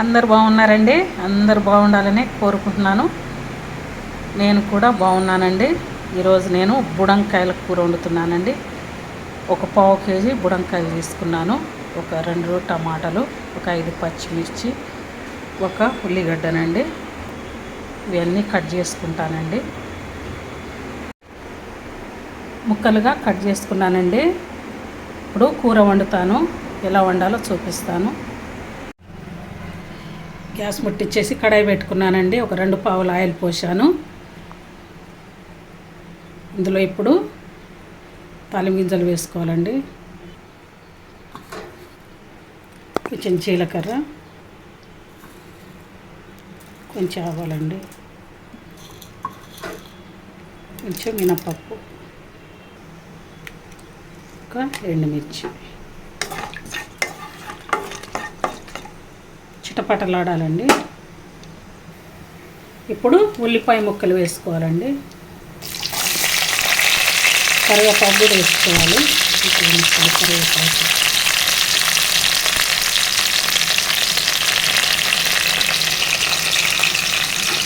అందరు బాగున్నారండి. అందరు బాగుండాలని కోరుకుంటున్నాను. నేను కూడా బాగున్నానండి. ఈరోజు నేను బుడంకాయల కూర వండుతున్నానండి. ఒక పావు కేజీ బుడంకాయలు తీసుకున్నాను. ఒక రెండు టమాటాలు ఒక ఐదు పచ్చిమిర్చి ఒక ఉల్లిగడ్డనండి. ఇవన్నీ కట్ చేసుకుంటానండి. ముక్కలుగా కట్ చేసుకున్నానండి. ఇప్పుడు కూర వండుతాను. ఎలా వండాలో చూపిస్తాను. గ్యాస్ ముట్టించేసి కడాయి పెట్టుకున్నానండి. ఒక రెండు పావులు ఆయిల్ పోసాను ఇందులో ఇప్పుడు తాలింపు గింజలు వేసుకోవాలండి. కొంచెం జీలకర్ర కొంచెం ఆవాలండి. కొంచెం మినపప్పు ఒక ఎండుమిర్చి ఇష్టపటలాడాలండి ఇప్పుడు ఉల్లిపాయ ముక్కలు వేసుకోవాలండి. కరివేపాకు కూడా వేసుకోవాలి. కరివేపాకు.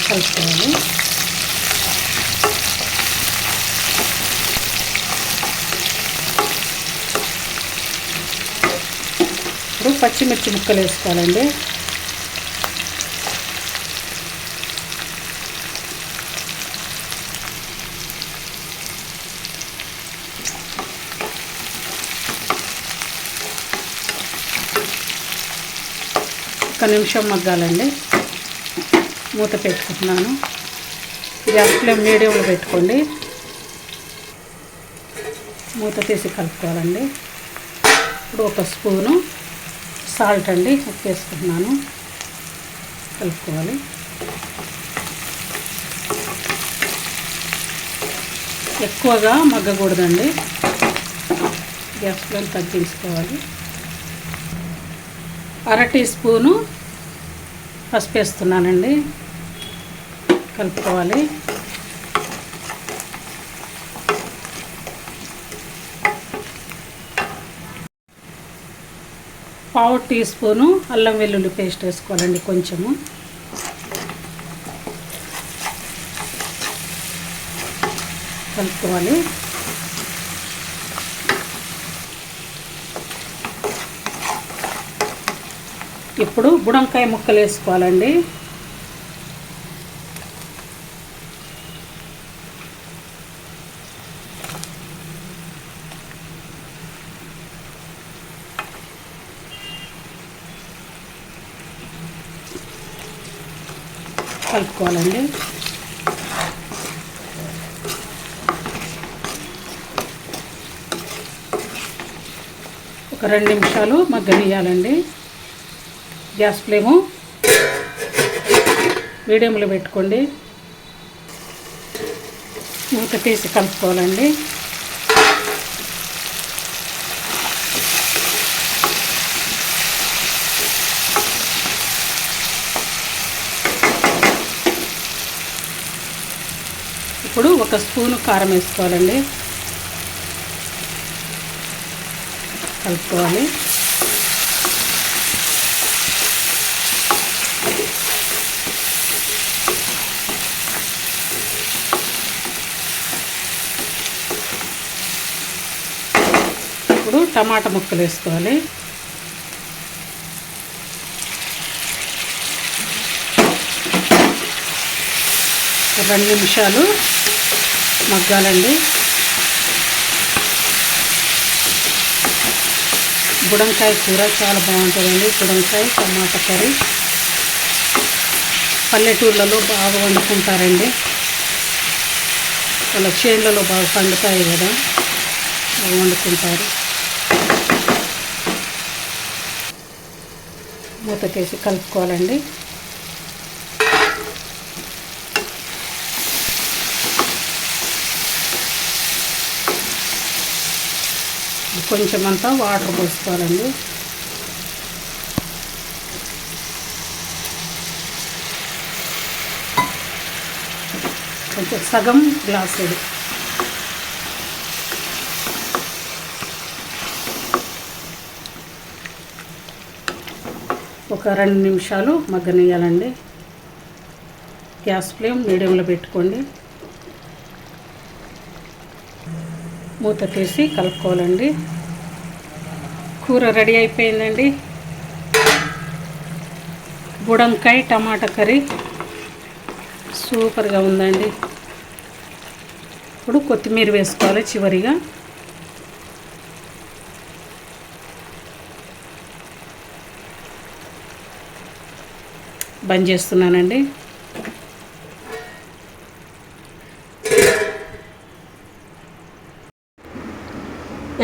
కలుపుకోవాలి. ఇప్పుడు పచ్చిమిర్చి ముక్కలు వేసుకోవాలండి. ఒక్క నిమిషం మగ్గాలండి. మూత పెట్టుకుంటున్నాను. గ్యాస్ ఫ్లేమ్ మీడియంలో పెట్టుకోండి. మూత తీసి కలుపుకోవాలండి. ఇప్పుడు ఒక స్పూను సాల్ట్ అండి ఉప్పు వేసుకుంటున్నాను. కలుపుకోవాలి. ఎక్కువగా మగ్గకూడదండి. గ్యాస్ ఫ్లేమ్ తగ్గించుకోవాలి. అర టీ స్పూను పసుపు వేస్తున్నానండి. కలుపుకోవాలి. పావు టీ స్పూను అల్లం వెల్లుల్లి పేస్ట్ వేసుకోవాలండి కొంచెము. కలుపుకోవాలి. ఇప్పుడు బుడంకాయ ముక్కలు వేసుకోవాలండి కలుపుకోవాలండి. ఒక రెండు నిమిషాలు మగ్గనియాలండి గ్యాస్ ఫ్లేము మీడియంలో పెట్టుకోండి. మూత తీసి కలుపుకోవాలండి. ఇప్పుడు ఒక స్పూను కారం వేసుకోవాలండి. కలుపుకోవాలి. ఇప్పుడు టమాటా ముక్కలు వేసుకోవాలి. రెండు నిమిషాలు మగ్గాలండి. బుడంకాయ కూర చాలా బాగుంటుందండి. బుడంకాయ టమాటా కర్రీ పల్లెటూర్లలో బాగా వండుకుంటారండి. వాళ్ళ చేనులలో బాగా పండుతాయి కదా బాగా వండుకుంటారు. మూతకేసి కలుపుకోవాలండి. కొంచెం అంతా వాటర్ పోసుకోవాలండి. కొంచెం సగం గ్లాసులు ఒక రెండు నిమిషాలు మగ్గనియాలండి గ్యాస్ ఫ్లేమ్ మీడియంలో పెట్టుకోండి. మూత తీసి కలుపుకోవాలండి. కూర రెడీ అయిపోయిందండి. బుడంకాయ టమాటా కర్రీ సూపర్గా ఉందండి. ఇప్పుడు కొత్తిమీర వేసుకోవాలి చివరిగా. బంద్ చేస్తున్నానండి.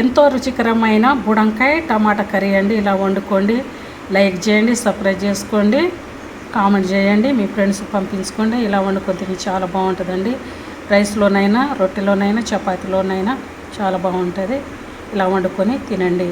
ఎంతో రుచికరమైన బుడంకాయ టమాటా కర్రీ అండి. ఇలా వండుకోండి. లైక్ చేయండి సబ్స్క్రైబ్ చేసుకోండి. కామెంట్ చేయండి మీ ఫ్రెండ్స్ పంపించుకోండి. ఇలా వండుకొని తిని చాలా బాగుంటుందండి. రైస్లోనైనా రొట్టెలోనైనా చపాతీలోనైనా చాలా బాగుంటుంది. ఇలా వండుకొని తినండి.